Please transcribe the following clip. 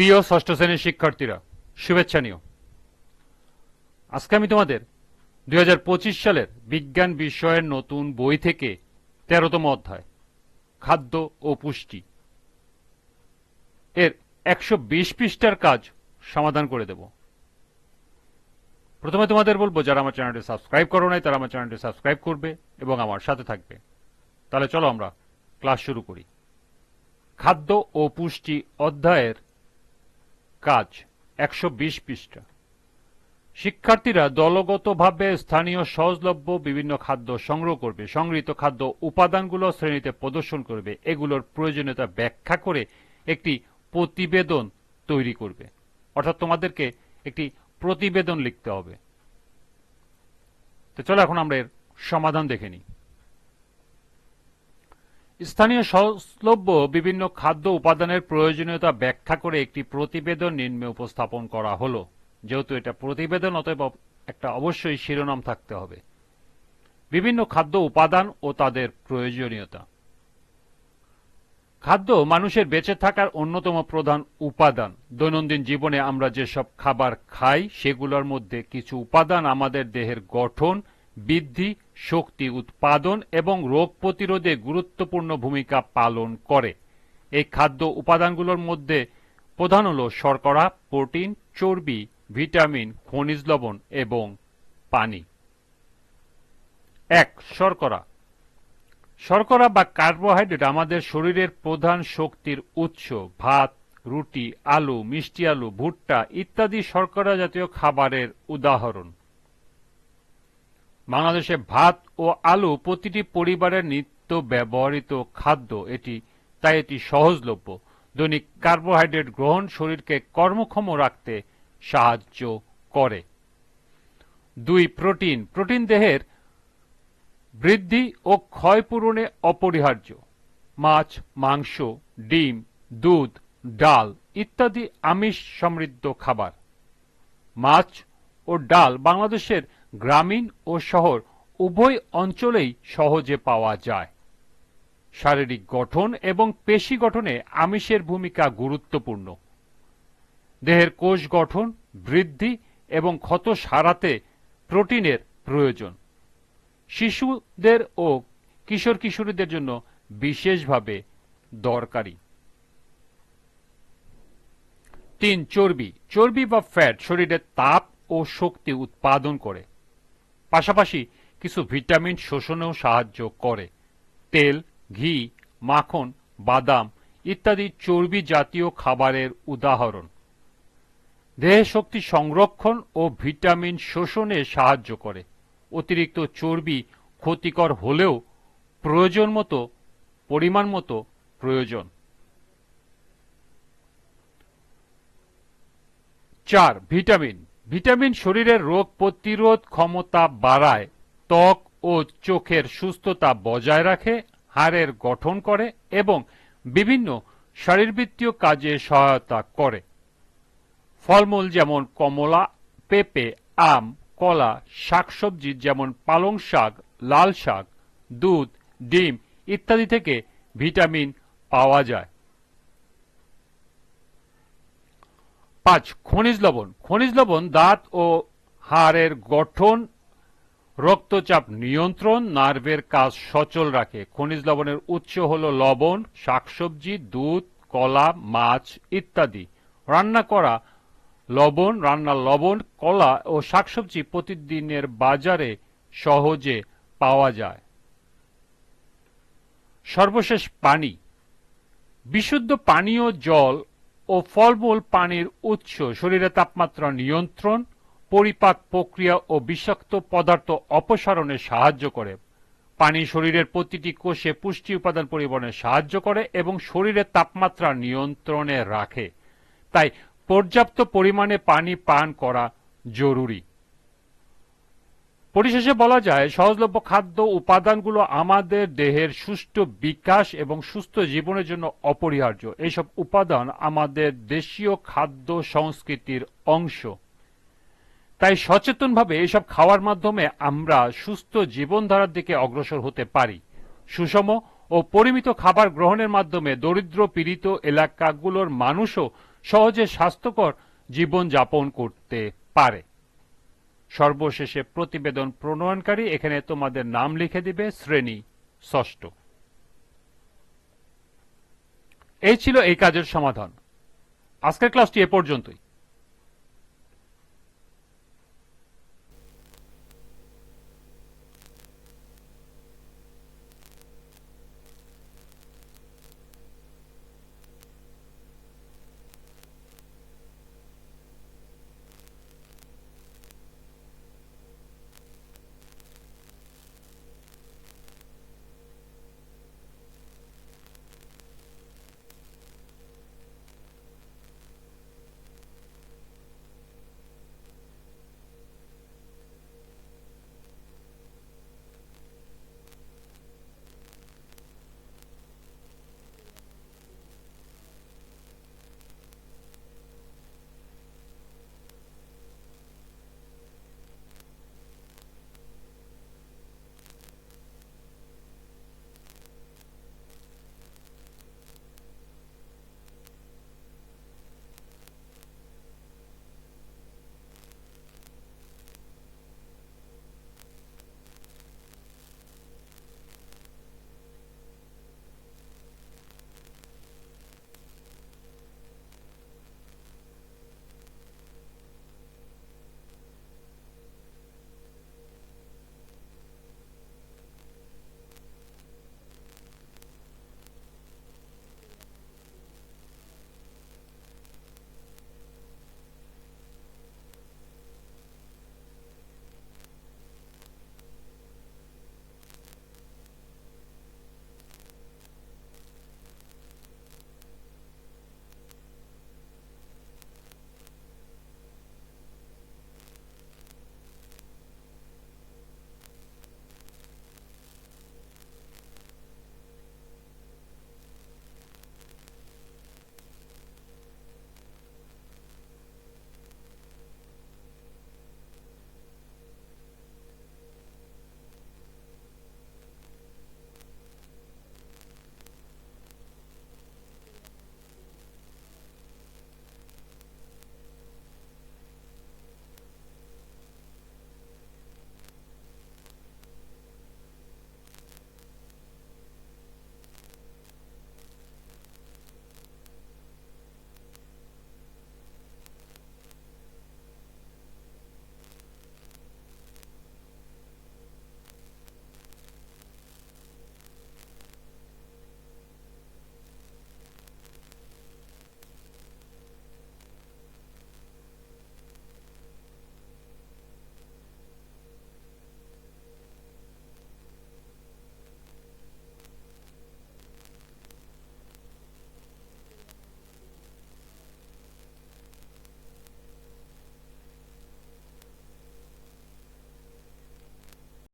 প্রিয় ষষ্ঠ শ্রেণির শিক্ষার্থীরা, শুভেচ্ছা নিও। আজকে আমি তোমাদের দুই হাজার পঁচিশ সালের বিজ্ঞান বিষয়ের নতুন বই থেকে তেরোতম অধ্যায়, খাদ্য ও পুষ্টি এর একশো বিশ পৃষ্ঠার কাজ সমাধান করে দেব। প্রথমে তোমাদের বলব, যারা আমার চ্যানেলটি সাবস্ক্রাইব করো নাই, তারা আমার চ্যানেলটি সাবস্ক্রাইব করবে এবং আমার সাথে থাকবে। তাহলে চলো আমরা ক্লাস শুরু করি। খাদ্য ও পুষ্টি অধ্যায়ের কাজ, একশো বিশ পৃষ্ঠা। শিক্ষার্থীরা দলগতভাবে স্থানীয় সহজলভ্য বিভিন্ন খাদ্য সংগ্রহ করবে, সংগৃহীত খাদ্য উপাদানগুলো শ্রেণীতে প্রদর্শন করবে, এগুলোর প্রয়োজনীয়তা ব্যাখ্যা করে একটি প্রতিবেদন তৈরি করবে। অর্থাৎ তোমাদেরকে একটি প্রতিবেদন লিখতে হবে। তো চলো এখন আমরা এর সমাধান দেখে নিই। স্থানীয় সহজলভ্য বিভিন্ন খাদ্য উপাদানের প্রয়োজনীয়তা ব্যাখ্যা করে একটি প্রতিবেদন নিম্নে উপস্থাপন করা হলো। যেহেতু এটা প্রতিবেদন, অতএব একটা অবশ্যই শিরোনাম থাকতে হবে। বিভিন্ন খাদ্য উপাদান ও তাদের প্রয়োজনীয়তা। খাদ্য মানুষের বেঁচে থাকার অন্যতম প্রধান উপাদান। দৈনন্দিন জীবনে আমরা যেসব খাবার খাই, সেগুলোর মধ্যে কিছু উপাদান আমাদের দেহের গঠন বৃদ্ধি, শক্তি, উৎপাদন এবং রোগ প্রতিরোধে গুরুত্বপূর্ণ ভূমিকা পালন করে। এই খাদ্য উপাদানগুলোর মধ্যে প্রধান হল শর্করা, প্রোটিন, চর্বি, ভিটামিন, খনিজ লবণ এবং পানি। এক, শর্করা। শর্করা বা কার্বোহাইড্রেট আমাদের শরীরের প্রধান শক্তির উৎস। ভাত, রুটি, আলু, মিষ্টি আলু, ভুট্টা ইত্যাদি শর্করা জাতীয় খাবারের উদাহরণ। বাংলাদেশে ভাত ও আলু প্রতিটি পরিবারের নিত্য ব্যবহৃত খাদ্য এটি, তাই এটি সহজলভ্য। দৈনিক কার্বোহাইড্রেট গ্রহণ শরীরকে কর্মক্ষম রাখতে সাহায্য করে। দুই, প্রোটিন। প্রোটিন দেহের বৃদ্ধি ও ক্ষয়পূরণে অপরিহার্য। মাছ, মাংস, ডিম, দুধ, ডাল ইত্যাদি আমিষ সমৃদ্ধ খাবার। মাছ ও ডাল বাংলাদেশের গ্রামীণ ও শহর উভয় অঞ্চলেই সহজে পাওয়া যায়। শারীরিক গঠন এবং পেশি গঠনে আমিষের ভূমিকা গুরুত্বপূর্ণ। দেহের কোষ গঠন, বৃদ্ধি এবং ক্ষত সারাতে প্রোটিনের প্রয়োজন। শিশুদের ও কিশোর কিশোরীদের জন্য বিশেষভাবে দরকারি। তিন, চর্বি। চর্বি বা ফ্যাট শরীরের তাপ ও শক্তি উৎপাদন করে। পাশাপাশি কিছু ভিটামিন শোষণেও সাহায্য করে। তেল, ঘি, মাখন, বাদাম ইত্যাদি চর্বি জাতীয় খাবারের উদাহরণ। দেহে শক্তি সংরক্ষণ ও ভিটামিন শোষণে সাহায্য করে। অতিরিক্ত চর্বি ক্ষতিকর হলেও প্রয়োজন মতো, পরিমাণ মতো প্রয়োজন। চার, ভিটামিন। ভিটামিন শরীরের রোগ প্রতিরোধ ক্ষমতা বাড়ায়, ত্বক ও চোখের সুস্থতা বজায় রাখে, হাড়ের গঠন করে এবং বিভিন্ন শারীরবৃত্তীয় কাজে সহায়তা করে। ফলমূল যেমন কমলা, পেঁপে, আম, কলা, শাকসবজি যেমন পালং শাক, লাল শাক, দুধ, ডিম ইত্যাদি থেকে ভিটামিন পাওয়া যায়। পাঁচ, খনিজ লবণ। খনিজ লবণ, দাঁত ও হাড়ের গঠন, রক্তচাপ নিয়ন্ত্রণ, নার্ভের কাজ সচল রাখে। খনিজ লবণের উৎস হল লবণ, শাকসবজি, দুধ, কলা, মাছ ইত্যাদি। রান্না করা লবণ, রান্নার লবণ, কলা ও শাকসবজি প্রতিদিনের বাজারে সহজে পাওয়া যায়। সর্বশেষ পানি। বিশুদ্ধ পানীয় জল ও ফলমূল পানির উৎস শরীরে তাপমাত্রা নিয়ন্ত্রণ, পরিপাক প্রক্রিয়া ও বিষাক্ত পদার্থ অপসারণে সাহায্য করে। পানি শরীরের প্রতিটি কোষে পুষ্টি উপাদান পরিবহনে সাহায্য করে এবং শরীরের তাপমাত্রা নিয়ন্ত্রণে রাখে। তাই পর্যাপ্ত পরিমাণে পানি পান করা জরুরি। পরিশেষে বলা যায়, সহজলভ্য খাদ্য উপাদানগুলো আমাদের দেহের সুষ্ঠু বিকাশ এবং সুস্থ জীবনের জন্য অপরিহার্য। এইসব উপাদান আমাদের দেশীয় খাদ্য সংস্কৃতির অংশ। তাই সচেতনভাবে এসব খাওয়ার মাধ্যমে আমরা সুস্থ জীবনধারার দিকে অগ্রসর হতে পারি। সুষম ও পরিমিত খাবার গ্রহণের মাধ্যমে দরিদ্র পীড়িত এলাকাগুলোর মানুষও সহজে স্বাস্থ্যকর জীবন যাপন করতে পারে। সর্বশেষে প্রতিবেদন প্রণয়নকারী এখানে তোমাদের নাম লিখে দিবে শ্রেণি, ষষ্ঠ। এই ছিল এই কাজের সমাধান। আজকের ক্লাসটি এ পর্যন্তই।